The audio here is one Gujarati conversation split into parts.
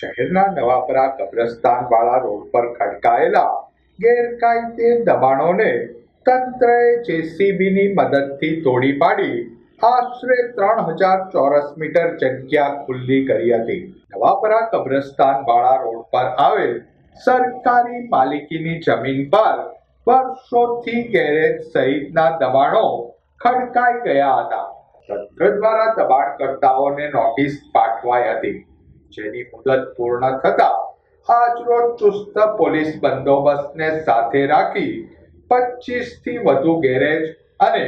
શહેરના નવાપરા કબ્રસ્તાન વાળા રોડ પર ખડકાયેલા ગેરકાયદે દબાણોને તંત્રએ જેસીબીની મદદથી તોડી પાડી. આશરે ત્રણ હજાર ચોરસ મીટર જગ્યા ખુલ્લી કરી હતી. નવાપરા કબ્રસ્તાન વાળા રોડ પર આવેલ સરકારી માલિકીની જમીન પર વર્ષોથી ગેરેજ સહિતના દબાણો ખડકાઈ ગયા હતા. તંત્ર દ્વારા દબાણકર્તાઓને નોટિસ પાઠવાઈ હતી. જેની મુદત પૂર્ણ થતા આજરોજ ચુસ્ત પોલીસ બંદોબસ્તને સાથે રાખી પચીસથી વધુ ગેરેજ અને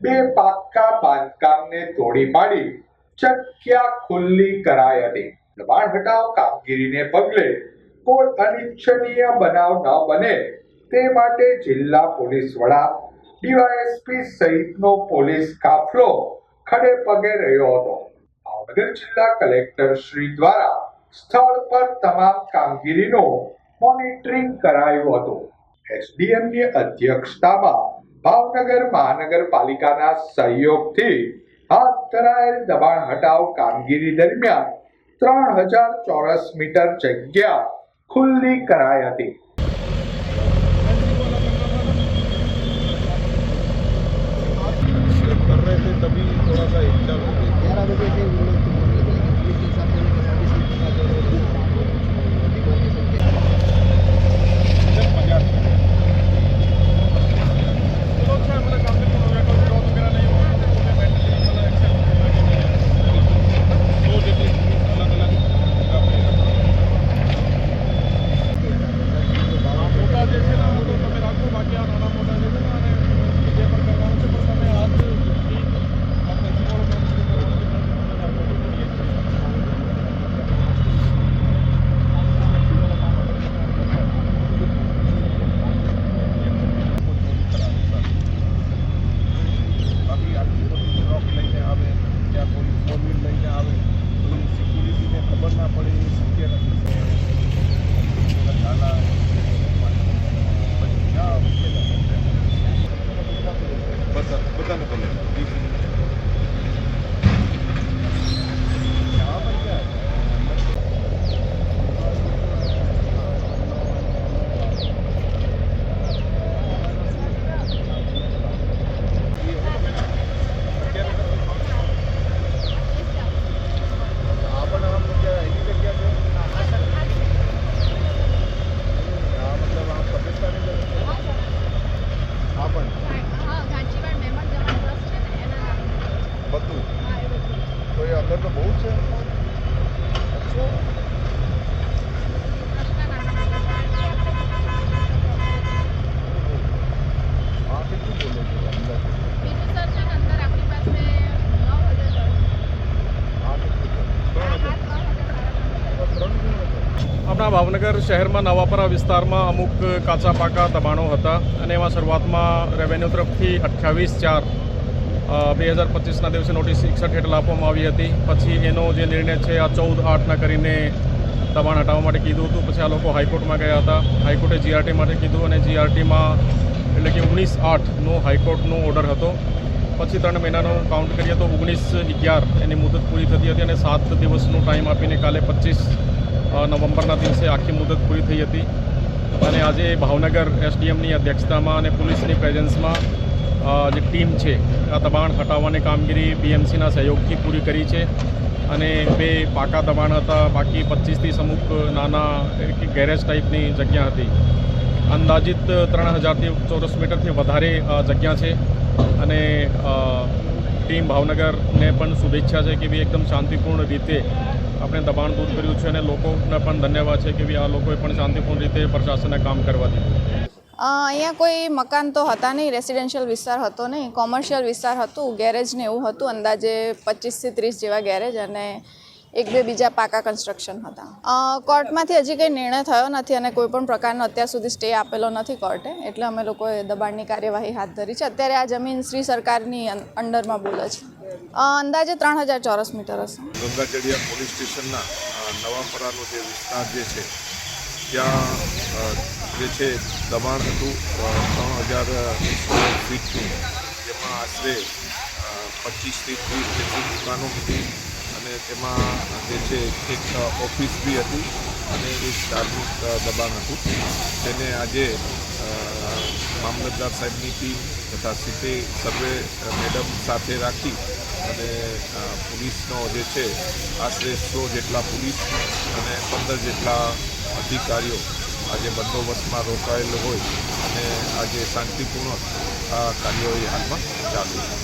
બે પાક્કા બાંધકામને તોડી પાડી ચક્યા ખુલ્લી કરાઈ હતી. દબાણ હટાવ કામગીરીને પગલે કોઈ અનિચ્છનીય બનાવ ન બને તે માટે જિલ્લા પોલીસ વડા ડીવાયએસપી સહિતનો પોલીસ કાફલો ખડે પગે રહ્યો હતો. ભાવનગર જિલ્લા કલેક્ટર શ્રી દ્વારા સ્થળ પર તમામ કામગીરીનો મોનિટરિંગ કરાયો હતો. એસડીએમની અધ્યક્ષતામાં ભાવનગર મહાનગરપાલિકાના સહયોગથી હાથ ધરાયેલ દબાણ હટાવ કામગીરી દરમિયાન ત્રણ હજાર ચોરસ મીટર જગ્યા ખુલ્લી કરાઈ હતી. Cuéntame con él. હજાર તો બહુ છે. આપણા ભાવનગર શહેરમાં નવાપરા વિસ્તારમાં અમુક કાચા પાકા દબાણો હતા અને એમાં શરૂઆતમાં રેવન્યુ તરફથી અઠ્યાવીસ ચાર બે હજાર પચીસના દિવસે નોટિસ એકસઠ હેઠળ આપવામાં આવી હતી. પછી એનો જે નિર્ણય છે, આ ચૌદ આઠના કરીને દબાણ હટાવવા માટે કીધું હતું. પછી આ લોકો હાઈકોર્ટમાં ગયા હતા. હાઈકોર્ટે જીઆરટી માટે કીધું અને જીઆરટીમાં એટલે કે ઓગણીસ આઠનો હાઈકોર્ટનો ઓર્ડર હતો. પછી ત્રણ મહિનાનો કાઉન્ટ કરીએ તો ઓગણીસ અગિયાર એની મુદત પૂરી થતી હતી અને સાત દિવસનો ટાઈમ આપીને કાલે પચીસ નવેમ્બરના દિવસે આખી મુદત પૂરી થઈ હતી. અને આજે ભાવનગર એસડીએમની અધ્યક્ષતામાં અને પોલીસની પ્રેઝન્સમાં જે ટીમ છે, આ દબાણ હટાવવાની કામગીરી બીએમસીના સહયોગથી પૂરી કરી છે અને બે પાકા દબાણ હતા, બાકી પચીસથી અમુક નાના ગેરેજ ટાઈપની જગ્યા હતી. અંદાજિત ત્રણ હજારથી ચોરસ મીટરથી વધારે જગ્યા છે અને ટીમ ભાવનગરને પણ શુભેચ્છા છે કે ભાઈ એકદમ શાંતિપૂર્ણ રીતે આપણે દબાણ દૂર કર્યું છે અને લોકોને પણ ધન્યવાદ છે કે ભાઈ આ લોકોએ પણ શાંતિપૂર્ણ રીતે પ્રશાસને કામ કરવા દીધું. અહીંયા કોઈ મકાન તો હતા નહીં રેસિડેન્શિયલ વિસ્તાર હતો નહીં કોમર્શિયલ વિસ્તાર હતું ગેરેજ ને એવું હતું, અંદાજે પચીસથી ત્રીસ જેવા ગેરેજ અને એક બે બીજા પાકા કન્સ્ટ્રક્શન હતા. કોર્ટમાંથી હજી કંઈ નિર્ણય થયો નથી અને કોઈ પણ પ્રકારનો અત્યાર સુધી સ્ટે આપેલો નથી કોર્ટે એટલે અમે લોકોએ દબાણની કાર્યવાહી હાથ ધરી છે. અત્યારે આ જમીન શ્રી સરકારની અંડરમાં બોલે છે. અંદાજે ત્રણ હજાર ચોરસ મીટર હશે. ગંગાજળિયા પોલીસ સ્ટેશનના નવાપરાનો જે વિસ્તાર જે છે ત્યાં જે છે, દબાણ હતું ત્રણ હજાર ફીટનું, જેમાં આશરે પચીસથી ત્રીસ જેટલી દુકાનો હતી અને તેમાં જે છે, એક ઓફિસ બી હતી અને એક ધાર્મિક દબાણ હતું. તેને આજે મામલતદાર સાહેબની ટીમ તથા સીટે સર્વે મેડમ સાથે રાખી અને પોલીસનો જે છે, આશરે સો જેટલા પોલીસ અને પંદર જેટલા અધિકારીઓ આજે બંદોબસ્તમાં રોકાયેલ હોય અને આજે શાંતિપૂર્ણ આ કાર્યવાહી હાલમાં ચાલુ છે.